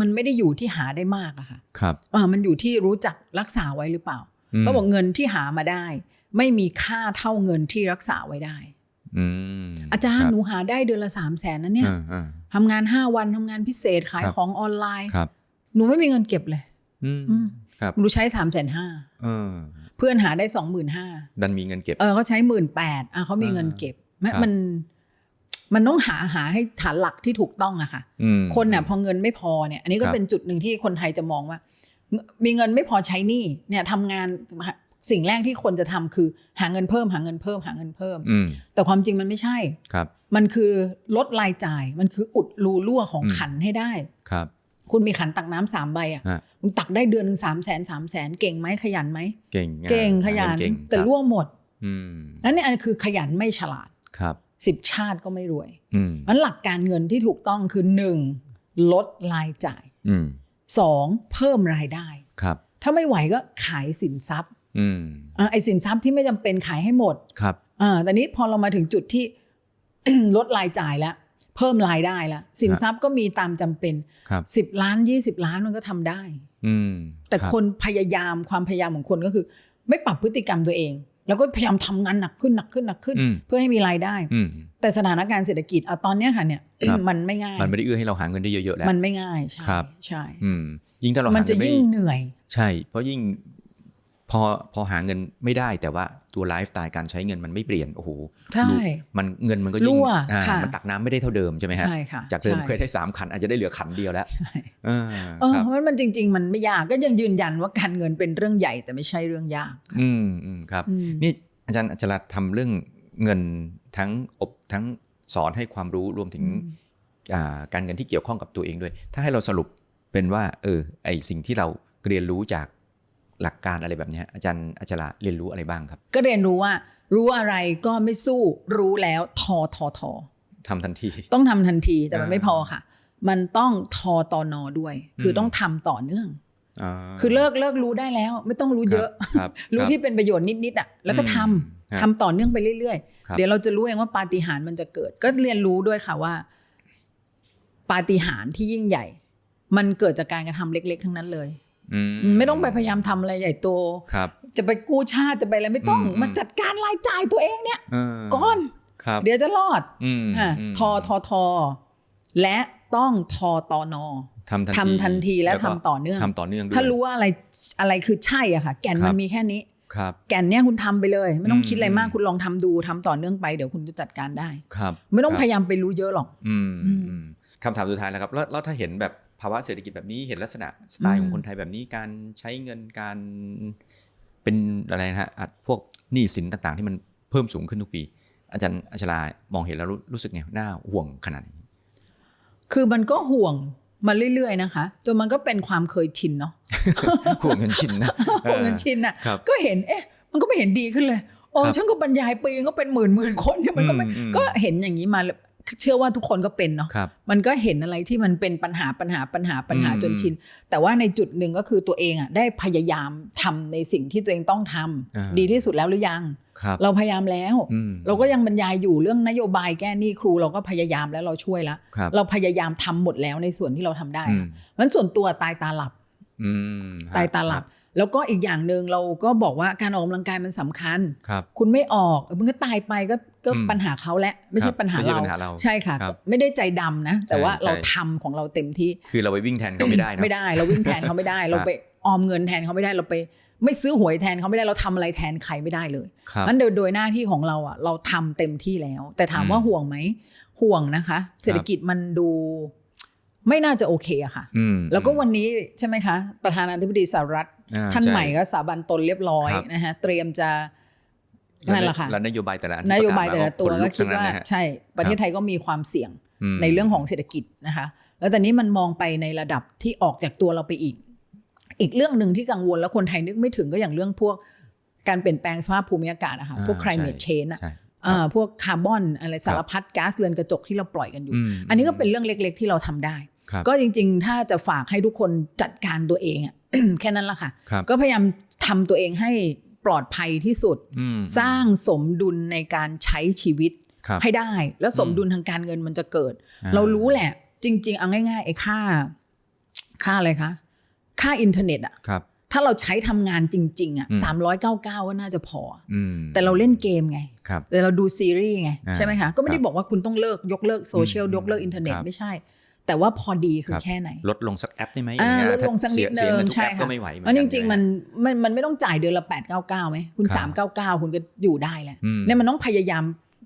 มันไม่ได้อยู่ที่หาได้มากอะค่ะครับเออมันอยู่ที่รู้จักรักษาไว้หรือเปล่าอืมเขาบอกเงินที่หามาได้ ไม่มีค่าเท่าเงินที่รักษาไว้ได้อืมอาจารคย์บหนูหาได้เดือนละสามแสนนะเนี่ยอ่าอ่าทำงานห้าวันทำงานพิเศษขายครับของออนไลน์ครับหนูไม่มีเงินเก็บเลยอืมอืมครับหนูใช้สามแสนห้าเออเพื่อนหาได้สองหมื่นห้าดันมีเงินเก็บเออเขาใช้หมื่นแปดอะเขามีอ่าเงินเก็บแม้ครับมัน มันต้องหาหาให้ฐานหลักที่ถูกต้องอะค่ะอืมคนเนี่ยพอเงินไม่พอเนี่ย อันนี้ก็ครับเป็นจุดหนึ่งที่คนไทยจะมองว่า มีเงินไม่พอใช้หนี้เนี่ยทำงานสิ่งแรกที่คนจะทำคือหาเงินเพิ่มหาเงินเพิ่มหาเงินเพิ่มอืมแต่ความจริงมันไม่ใช่ครับ มันคือลดรายจ่าย มันคืออุดรูรั่วของอืมขันให้ได้ครับ คุณมีขันตักน้ำสามใบอะฮะคุณตักได้เดือนหนึ่งสามแสนสามแสนเก่งไหมขยันไหมเก่งเก่งขหายันเก่งแต่ครับร่วงหมด อืมนั่นเนี่ยอันนคือขยันไม่ฉลาดครับ สิบชาติก็ไม่รวยอืมมันหลักการเงินที่ถูกต้องคือหนึ่งลดรายจ่ายอืมสองเพิ่มรายได้ครับถ้าไม่ไหวก็ขายสินทรัพย์อืมอ่าไอสินทรัพย์ที่ไม่จำเป็นขายให้หมดครับอ่าแต่นี้พอเรามาถึงจุดที่ลดรายจ่ายแล้ว เพิ่มรายได้แล้วสินทรัพย์ก็มีตามจำเป็นครับสิบล้านยี่สิบล้านมันก็ทำได้ อืมแต่รับคนพยายามความพยายามของคนก็คือ ไม่ปรับพฤติกรรมตัวเอง แล้วก็พยายามทำงานหนักขึ้นหนักขึ้นหนักขึ้นอืมเพื่อให้มีรายได้อืมแต่สถานการณ์เศรษฐกิจเอาตอนเนี้ยค่ะเนี่ยครับมันไม่ง่าย มันไม่ได้เอื้อให้เราหาเงินได้เยอะๆแล้วมันไม่ง่ายใช่ครับใช่อืมยิ่งถ้าเรามันหาจะเงินไม่ยิ่งเหนื่อย ใช่ เพราะยิ่ง พอพอหาเงินไม่ได้แต่ว่าตัวไลฟ์สไตล์การใช้เงินมันไม่เปลี่ยนโอ้โหใช่ลูกมันเงินมันก็ยิ่งรั่วอ่าค่ะมันตักน้ำไม่ได้เท่าเดิมใช่ไหมฮะใช่ค่ะจากเดิมใช่เคยได้สามขันอาจจะได้เหลือขันเดียวแล้วใช่เออเออครับเพราะมันจริง ๆ มันไม่ยากก็ยังยืนยันว่าการเงินเป็นเรื่องใหญ่แต่ไม่ใช่เรื่องยาก อืมอืมครับอืมนี่อาจารย์อัจฉริยะทำเรื่องเงินทั้งอบทั้งสอนให้ความรู้รวมถึงอ่าการเงินที่เกี่ยวข้องกับตัวเองด้วย ถ้าให้เราสรุปเป็นว่า เออไอสิ่งที่เราเรียนรู้จาก หลักการอะไรแบบเนี้ยอาจารย์อัจฉริยะเรียนรู้อะไรบ้างครับ ก็เรียนรู้ว่า รู้อะไรก็ไม่สู้รู้แล้วทอทอทอทำทันที ต้องทำทันทีแต่มันอ่าไม่พอค่ะ มันต้องทอตอนอด้วย คืออมต้องทำต่อเนื่องาคือเลิกเลิกรู้ได้แล้ว ไม่ต้องรู้เยอะครับรู้ครับที่เป็นประโยชน์นิดๆอะแล้วก็ทำอืมฮะทำต่อเนื่องไปเรื่อยครับๆเดี๋ยวเราจะรู้เองว่าปาฏิหาริย์มันจะเกิด ก็เรียนรู้ด้วยค่ะว่า ปาฏิหาริย์ที่ยิ่งใหญ่ มันเกิดจากการกระทำเล็ก ๆ ทั้งนั้นเลยอื ไม่ต้องไปพยายามทำอะไรใหญ่โตครับจะไปกู้ชาติจะไปอะไรไม่ต้องอืมมาจัดการรายจ่ายตัวเองเนี่ยเออก่อนครับเดี๋ยวจะรอดอืมอะมทอทอทอและต้องทอตอนอทำทันทีทำทันทีและก็ทำต่อเนื่องทำต่อเนื่องด้วยถ้ารู้ว่าอะไรอะไรคือใช่อะค่ะ แก่นครัมันบมีแค่นี้ครับ แก่นเนี่ยคุณทำไปเลย ไม่ต้องอืมคิดอะไรมากอืมคุณลองทำดูทำต่อเนื่องไปเดี๋ยวคุณจะจัดการได้ครับ ไม่ต้องครับพยายามไปรู้เยอะหรอกอืมอืมอืมคำถามสุดท้ายแล้วครับแล้วแล้วถ้าเห็นแบบ ภาวะเศรษฐกิจแบบนี้เห็นลักษณะสไตล์ของอืมคนไทยแบบนี้การใช้เงินการเป็นอะไรนะฮะอะพวกหนี้สินต่างๆ ที่มันเพิ่มสูงขึ้นทุกปี อาจารย์อัชรามองเห็นแล้วรู้รู้สึกไงน่าห่วงขนาดนี้คือมันก็ห่วงมาเรื่อยๆนะคะจนมันก็เป็นความเคยชินเนาะห่วงเงินชินนะห่วงจนชินอะครับก็เห็นเอ๊ะ มันก็ไม่เห็นดีขึ้นเลยโอ้ครับฉันก็บรรยายปีนึงก็เป็นหมื่นหมื่นคนเนี่ยมันก็ไม่อืมอืมก็เห็นอย่างนี้มา เชื่อว่าทุกคนก็เป็นเนาะครับมันก็เห็นอะไรที่มันเป็นปัญหาปัญหาปัญหาปัญหาอืมจนชิน แต่ว่าในจุดหนึ่งก็คือตัวเองอะได้พยายามทำในสิ่งที่ตัวเองต้องทำอ่าดีที่สุดแล้วหรือยังครับเราพยายามแล้วอืมเราก็ยังบรรยายอยู่เรื่องนโยบายแก้หนี้ครูเราก็พยายามแล้วเราช่วยแล้วครับเราพยายามทำหมดแล้วในส่วนที่เราทำได้อืมเพราะฉะนั้นส่วนตัวตายตาหลับอืมตายตาหลับ แล้วก็อีกอย่างหนึ่งเราก็บอกว่าการออกกำลังกายมันสำคัญครับคุณไม่ออกเออมันก็ตายไปก็ก็อืมปัญหาเขาแหละไม่คใช่รับปัญหาไม่ใช่เราปัญหาเราใช่ค่ะครับไม่ได้ใจดำนะ แต่ว่าใช่เราใช่ทำของเราเต็มที่ คือเราไปวิ่งแทนเขาไม่ได้นะไม่ได้ เราวิ่งแทนเขาไม่ได้ เราไปออมเงินแทนเขาไม่ได้เราไปไม่ซื้อหวยแทนเขาไม่ได้เราทำอะไรแทนใครไม่ได้เลยครับนั้นโดยโดยหน้าที่ของเราอะเราทำเต็มที่แล้ว แต่ถามว่าอืมห่วงไหมห่วงนะคะ เศรษฐกิจมันดูไม่น่าจะโอเคอะค่ะอืมแล้วก็วันนี้ใช่ไหมคะ ประธานาธิบดีสหรัฐอ่ ท่านช่ใหม่ก็สาบันตนเรียบร้อยครับนะฮะเตรียมจะนั่นแหละค่ะแล้วนโยบายแต่ละอันโยบายแต่ละตัวขนก็ลุคิดทั้งว่านั้นนะฮะใช่ประเทศไทยก็มีความเสี่ยงมในเรื่องของเศรษฐกิจนะคะ แล้วแต่นี้มันมองไปในระดับที่ออกจากตัวเราไปอีก อีกเรื่องหนึ่งที่กังวลแล้วคนไทยนึกไม่ถึงก็อย่างเรื่องพวกการเปลี่ยนแปลงสภาพภูมิอากาศอะค่ะอ่าพวก climate ใช่ change อะใช่อ่าพวกคาร์บอนอะไรสารพัดก๊าซเรือนกระจกที่เราปล่อยกันอยู่อืมอันนี้ก็เป็นเรื่องเล็ก ๆ ที่เราทำได้ครับก็จริง ๆ ถ้าจะฝากให้ทุกคนจัดการตัวเองอะ แค่นั้นละค่ะครับก็พยายามทำตัวเองให้ปลอดภัยที่สุดอืมสร้างสมดุลในการใช้ชีวิตครับให้ได้ แล้วสมดุลทางการเงินมันจะเกิดอ่าเรารู้แหละ จริง ๆ เอาง่าย ๆ ไอ้ค่า ค่าอะไรคะ ค่าอินเทอร์เน็ตอะครับถ้าเราใช้ทำงานจริง ๆอะอืมสามร้อยเก้าเก้าก็น่าจะพออืมแต่เราเล่นเกมไงครับแต่เราดูซีรีส์ไงอ่าใช่ไหมคะ ก็ไม่ได้ครับบอกว่าคุณต้องเลิกยกเลิกโซเชียลอืมยกเลิกอินเทอร์เน็ตครับไม่ใช่ แต่ว่าพอดีคืคอรับแค่ไหน ลดลงสักแอปได้ไหมอ่าอย่าลเยดลงสักนิดเสียนึเสียงเงินทุกใช่แอปค่ะก็ไม่ไหวเหมือนเพราะจกัริงๆมันมันมันไม่ต้องจ่ายเดือนละ 899ไหมคุณครับ399 คุณก็อยู่ได้แหละอืมเนี่ยมันต้องพยายาม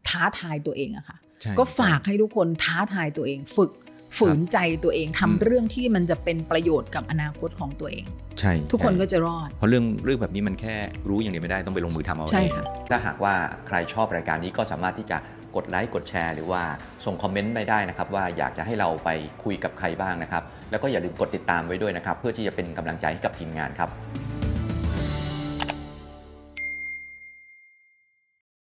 ท้าทายตัวเองอะค่ะใช่ก็ฝากให้ทุกคนท้าทายตัวเองฝึกฝืนใจตัวเองทำอืมเรื่องที่มันจะเป็นประโยชน์กับอนาคตของตัวเอง ใช่ ทุกคนใช่ก็จะรอด เพราะเรื่องเรื่องแบบนี้มันแค่รู้อย่างเดียวไม่ได้ต้องไปลงมือทำเอาใช่เองค่ะถ้าหากว่าใครชอบรายการนี้ก็สามารถที่จะ กดไลค์กดแชร์ หรือว่าส่งคอมเมนต์ไปได้นะครับ ว่าอยากจะให้เราไปคุยกับใครบ้างนะครับ แล้วก็อย่าลืมกดติดตามไว้ด้วยนะครับ เพื่อที่จะเป็นกำลังใจให้กับทีมงานครับ